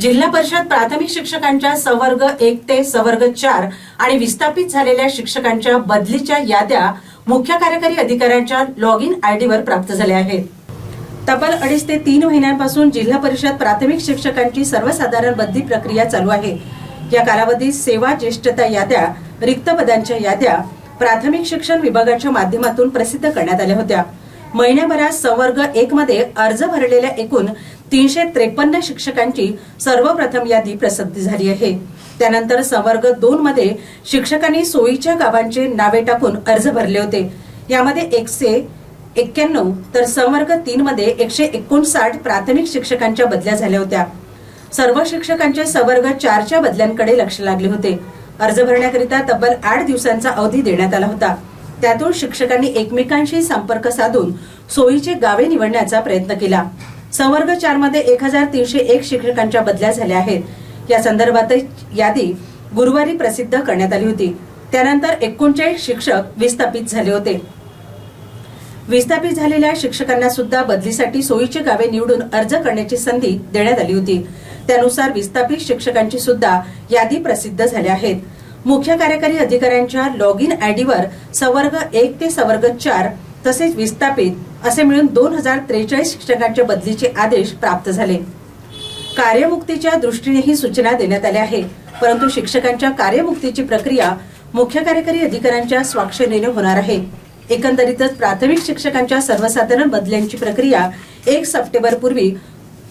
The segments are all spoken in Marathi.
जिल्हा परिषद प्राथमिक शिक्षकांच्या सवर्ग एक ते सवर्ग चार आणि विस्थापित झालेल्या शिक्षकांच्या बदलीच्या याद्या मुख्य कार्यकारी अधिकाऱ्यांच्या लॉग इन आयडीवर प्राप्त झाल्या आहेत. तब्बल अडीच ते तीन महिन्यांपासून जिल्हा परिषद प्राथमिक शिक्षकांची सर्वसाधारण बदली प्रक्रिया चालू आहे. या कालावधीत सेवा ज्येष्ठता याद्या रिक्त पदांच्या याद्या प्राथमिक शिक्षण विभागाच्या माध्यमातून प्रसिद्ध करण्यात आल्या होत्या. महिन्याभरात संवर्ग एक मध्ये अर्ज भरलेल्या एकूण तीनशे त्रेपन्न शिक्षकांची सर्वप्रथम यादी प्रसिद्ध झाली आहे. त्यानंतर संवर्ग दोन मध्ये शिक्षकांनी सोयीच्या गावांचे नावे टाकून अर्ज भरले होते. यामध्ये एकशे एक्क्याण्णव तर संवर्ग तीन मध्ये एकशे एकोणसाठ प्राथमिक शिक्षकांच्या बदल्या झाल्या होत्या. सर्व शिक्षकांचे संवर्ग चारच्या बदल्यांकडे लक्ष लागले होते. अर्ज भरण्याकरिता तब्बल आठ दिवसांचा अवधी देण्यात आला होता. त्यातून शिक्षकांनी एकमेकांशी संपर्क साधून सोयीचे गावे निवडण्याचा प्रयत्न केला. संवर्ग चारमध्ये एक हजार तीनशे एक शिक्षकांच्या बदल्या झाल्या आहेत. या संदर्भात यादी गुरुवारी प्रसिद्ध करण्यात आली होती. त्यानंतर एकोणचाळीस शिक्षक विस्थापित झाले होते. विस्थापित झालेल्या शिक्षकांना सुद्धा बदलीसाठी सोयीची गावे निवडून अर्ज करण्याची संधी देण्यात आली होती. त्यानुसार विस्थापित शिक्षकांची सुद्धा यादी प्रसिद्ध झाल्या आहेत. मुख्य कार्यकारी अधिकाऱ्यांच्या लॉग इन आयडीवर संवर्ग एक ते संवर्ग चार तसेच विस्थापित असे मिळून दोन हजार त्रेचाळीस शिक्षकांच्या बदलीचे आदेश प्राप्त झाले. कार्यमुक्तीच्या दृष्टीने ही सूचना देण्यात आल्या आहे परंतु शिक्षकांच्या कार्यमुक्तीची प्रक्रिया मुख्य कार्यकारी अधिकाऱ्यांच्या स्वाक्षरीने होणार आहे. एकंदरीतच प्राथमिक शिक्षकांच्या सर्वसाधारण बदल्यांची प्रक्रिया एक सप्टेंबर पूर्वी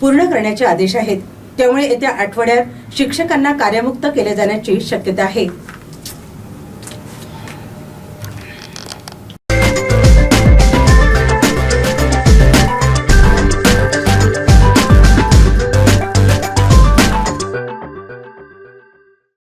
पूर्ण करण्याचे आदेश आहेत. त्यामुळे येत्या आठवड्यात शिक्षकांना कार्यमुक्त केले जाण्याची शक्यता आहे.